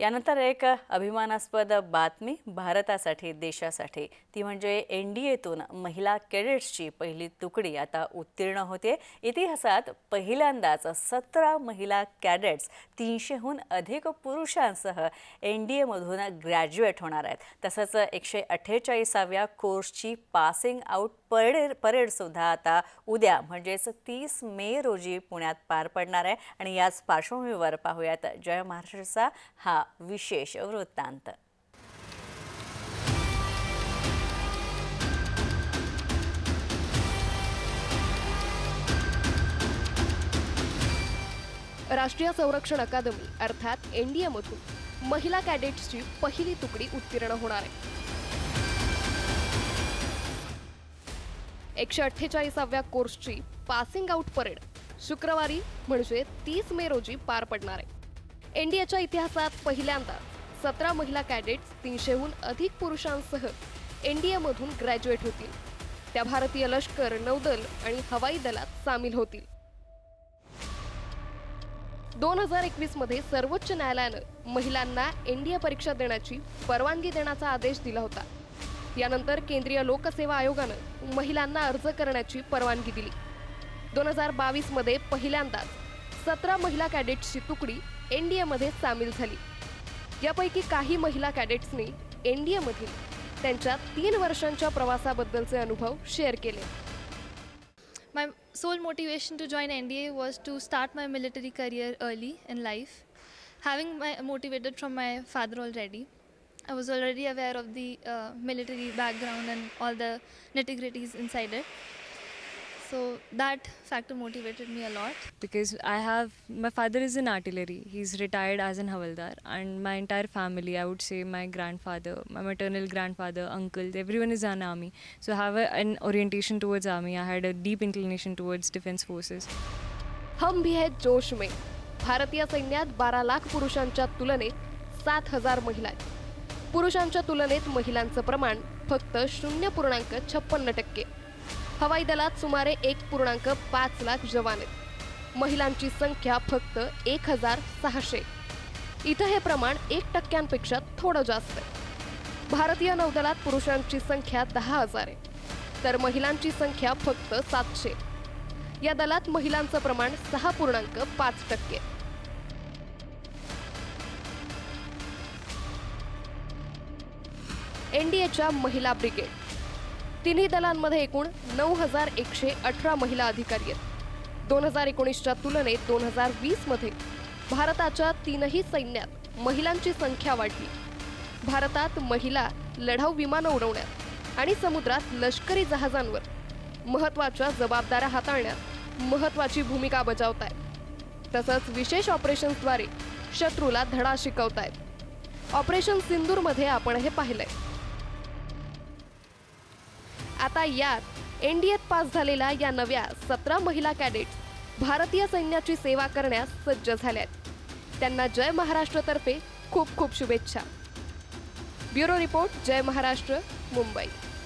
यानंतर एक अभिमानास्पद बातमी भारतासाठी देशासाठी. ती म्हणजे एन डी एतून महिला कॅडेट्सची पहिली तुकडी आता उत्तीर्ण होते. इतिहासात पहिल्यांदाच सतरा महिला कॅडेट्स तीनशेहून अधिक पुरुषांसह एन डी एमधून ग्रॅज्युएट होणार आहेत. तसंच एकशे अठ्ठेचाळीसाव्या कोर्सची पासिंग आऊट परेड परेडसुद्धा आता उद्या म्हणजेच तीस मे रोजी पुण्यात पार पडणार आहे. आणि याच पार्श्वभूमीवर पाहूयात जय महाराष्ट्रचा हा विशेष वृत्तांत. राष्ट्रीय संरक्षण अकादमी अर्थात एनडीए मधून महिला कॅडेट्सची पहिली तुकडी उत्तीर्ण होणार आहे. एकशे अठ्ठेचाळीसाव्या कोर्सची पासिंग आउट परेड शुक्रवारी म्हणजे तीस मे रोजी पार पडणार आहे. एन डी एच्या इतिहासात पहिल्यांदा सतरा महिला कॅडेट्स तीनशेहून अधिक पुरुषांसह एन डी एमधून ग्रॅज्युएट होतील. त्या भारतीय लष्कर नौदल आणि हवाई दलात सामील होतील. दोन हजार एकवीसमध्ये सर्वोच्च न्यायालयानं महिलांना एनडीए परीक्षा देण्याची परवानगी देण्याचा आदेश दिला होता. यानंतर केंद्रीय लोकसेवा आयोगानं महिलांना अर्ज करण्याची परवानगी दिली. दोन हजार बावीसमध्ये पहिल्यांदाच सतरा महिला कॅडेट्सची तुकडी एन डी एमध्ये सामील झाली. यापैकी काही महिला कॅडेट्सने एन डी एमध्ये त्यांच्या तीन वर्षांच्या प्रवासाबद्दलचे अनुभव शेअर केले. My soul motivation to join N D A was to start my military career early in life having my motivated from my father already I was already aware of the military background and all the nitty gritties inside So that factor motivated me a lot. because I have my father is in artillery. He's retired as an Havaldar, and my entire family, I would say my grandfather, my maternal grandfather, uncles, everyone is an army. So I have a, an orientation towards army. I had a deep inclination towards defense forces. हम भी है जोश में भारतीय सैन्यात बारा लाख पुरुषांच्या तुलनेत सात हजार महिला आहेत पुरुषांच्या तुलनेत महिलांचं प्रमाण फक्त शून्य पूर्णांक छप्पन्न टक्के हवाई दलात सुमारे एक पूर्णांक पाच लाख जवान आहेत. महिलांची संख्या फक्त एक हजार सहाशे. इथं हे प्रमाण एक टक्क्यांपेक्षा थोडं जास्त आहे. भारतीय नौदलात पुरुषांची संख्या दहा हजार आहे तर महिलांची संख्या फक्त सातशे. या दलात महिलांचं प्रमाण सहा पूर्णांक पाच टक्के एनडीएच्या महिला ब्रिगेड तिन्ही दलांमध्ये एकूण नऊ हजार एकशे अठरा महिला अधिकारी आहेत. दोन हजार एकोणीसच्या तुलनेत दोन हजार वीसमध्ये भारताच्या तीनही सैन्यात महिलांची संख्या वाढली. भारतात महिला लढाऊ विमानं उडवण्यात आणि समुद्रात लष्करी जहाजांवर महत्त्वाच्या जबाबदाऱ्या हाताळण्यात महत्त्वाची भूमिका बजावत आहेत तसंच विशेष ऑपरेशन्सद्वारे शत्रूला धडा शिकवत आहेत ऑपरेशन सिंदूरमध्ये आपण हे पाहिलंय. आता यात एनडीएत पास झालेल्या या नव्या सतरा महिला कॅडेट्स भारतीय सैन्याची सेवा करण्यास सज्ज झाल्या आहेत त्यांना जय महाराष्ट्रतर्फे खूप खूप शुभेच्छा. ब्युरो रिपोर्ट जय महाराष्ट्र मुंबई.